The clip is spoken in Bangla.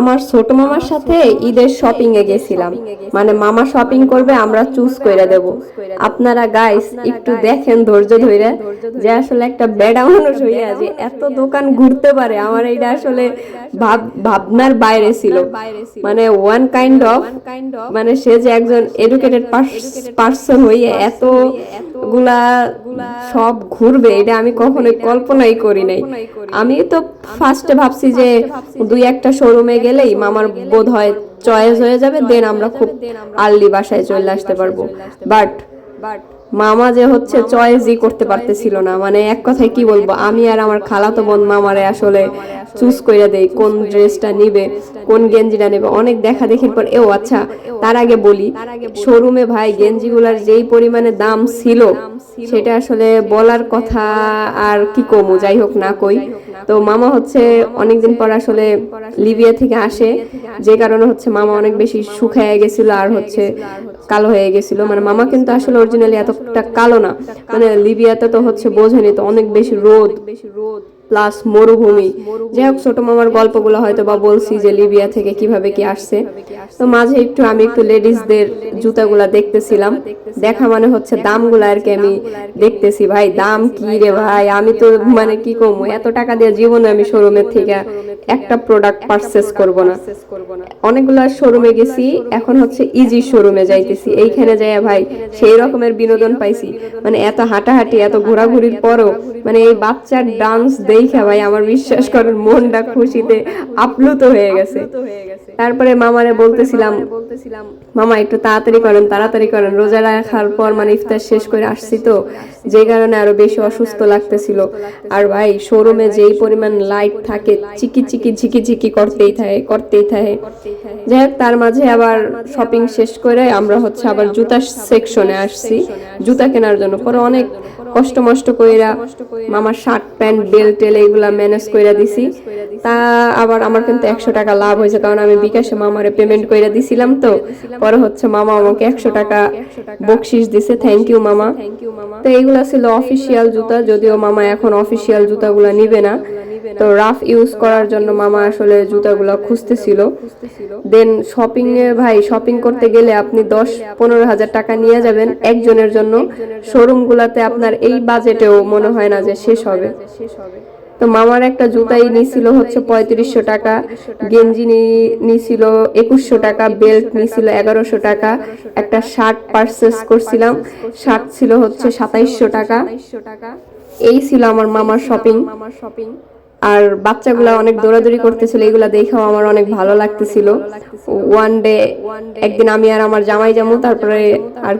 আমার ছোট মামার সাথে ঈদের শপিং এ গেছিলাম। মানে মামা শপিং করবে আমরা চুজ করে দেব। আপনারা গাইস একটু দেখেন ধৈর্য ধরে যে আসলে একটা বেডা মানুষ হইয়া যে এত দোকান ঘুরতে পারে আমার এইটা আসলে ভাব ভাবনার বাইরে ছিল। মানে ওয়ান কাইন্ড অফ মানে সে যে একজন এডুকেটেড পার্সন হইয়ে এত গুলা সব ঘুরবে, এটা আমি কখনোই কল্পনাই করি নাই। আমি তো ফার্স্টে ভাবছি যে দুই একটা শোরুমে গেলেই মামার বোধ হয় চয়েস হয়ে যাবে দেন আমরা খুব আর্লি বাসায় চলে আসতে পারব। বাট বাট মামা যে হচ্ছে চয়েসই করতে পারতেছিল না। মানে এক কথায় কি বলব, আমি আর আমার খালাতো বোন মামারে আসলে চুজ করে দেই, কোন ড্রেসটা নিবে, কোন গেঞ্জিটা নেবে। অনেক দেখা দেখির পর, এও আচ্ছা তার আগে বলি, শোরুমে ভাই গেঞ্জিগুলার যেই পরিমাণে দাম ছিল, সেটা আসলে বলার কথা আর কি কমু, যাই হোক না কই। তো মামা হচ্ছে অনেকদিন পর আসলে লিবিয়া থেকে আসে, যে কারণে হচ্ছে মামা অনেক বেশি শুকায় গেছিল আর হচ্ছে কালো হয়ে গেছিল। মানে মামা কিন্তু আসলে অরিজিনালি এতটা কালো না মানে লিবিয়াতে তো হচ্ছে বোঝেনি, তো অনেক বেশি রোদ বেশি রোদ। প্লাস মরুভূমি। যাই হোক ছোট মামার গল্পগুলো হয়তো বা বলছি যে লিবিয়া থেকে কীভাবে কি আসছে। তো মাঝে একটু আমি একটু লেডিসদের জুতাগুলা দেখতেছিলাম। দেখা মানে হচ্ছে দামগুলো আর কি আমি দেখতেছি ভাই দাম কি রে ভাই? আমি তো মানে কি কমু? এত টাকা দিয়ে জীবনে আমি শোরুমের থেকে একটা প্রোডাক্ট পারচেস করব না। অনেকগুলো শোরুমে গেছি এখন হচ্ছে ইজি শোরুমে যাইতেছি। এইখানে যাই ভাই সেই রকমের বিনোদন পাইছি। মানে এত হাঁটাহাঁটি এত ঘোরাঘুরির পরও মানে এই বাচ্চার ডান্স দেখে ভাই আমার বিশ্বাস করেন মনটা খুশিতে আপ্লুত হয়ে গেছে। তারপরে মামারে বলতেছিলাম বলতেছিলাম মামা একটু তাড়াতাড়ি করেন তাড়াতাড়ি করেন। রোজা রাখার পর মানে ইফতার শেষ করে আসছি তো যে কারণে আরও বেশি অসুস্থ লাগতেছিল। আর ভাই শোরুমে যেই পরিমাণ লাইট থাকে চিকি চিকি ঝিকি ঝিকি করতেই থাকে করতেই থাকে। যাই হোক তার মাঝে আবার শপিং শেষ করে আমরা হচ্ছে আবার জুতা সেকশনে আসছি। জুতা কেনার জন্য। পরে অনেক কষ্ট মষ্ট কইরা মামার শার্ট প্যান্ট বেল্ট টেল এগুলা ম্যানেজ কইরা দিছি। তা আবার আমার কিন্তু একশো টাকা লাভ হয়েছে, কারণ আমি বিকাশে মামারে পেমেন্ট করে দিছিলাম তো। পরে হচ্ছে মামা আমাকে একশো টাকা বকশিস দিছে থ্যাংক ইউ মামা। তো এইগুলা ছিল অফিসিয়াল জুতা, যদিও মামা এখন অফিসিয়াল জুতাগুলা নিবে না। তো রাফ ইউজ করার জন্য মামা আসলে জুতাগুলো খুঁজতেছিল। দেন শপিং এ ভাই শপিং করতে গেলে আপনি দশ পনেরো হাজার টাকা নিয়ে যাবেন একজনের জন্য। শোরুম গুলাতে আপনার এই বাজেটেও মনে হয় না যে শেষ হবে। তো মামার একটা জুতাই নিছিল হচ্ছে পঁয়ত্রিশশো টাকা, গেঞ্জি নিছিল একুশশো টাকা, বেল্ট নিছিল এগারোশো টাকা, একটা শার্ট পারচেস করছিলাম, শার্ট ছিল হচ্ছে সাতাইশশো টাকা। এই ছিল আমার মামার শপিং মামার শপিং আর বাচ্চাগুলা অনেক দৌড়াদৌড়ি করতেছিল, এগুলা দেখেও আমার অনেক ভালো লাগতেছিল। ওয়ান ডে একদিন আমি আর আমার জামাই যাব, তারপরে আর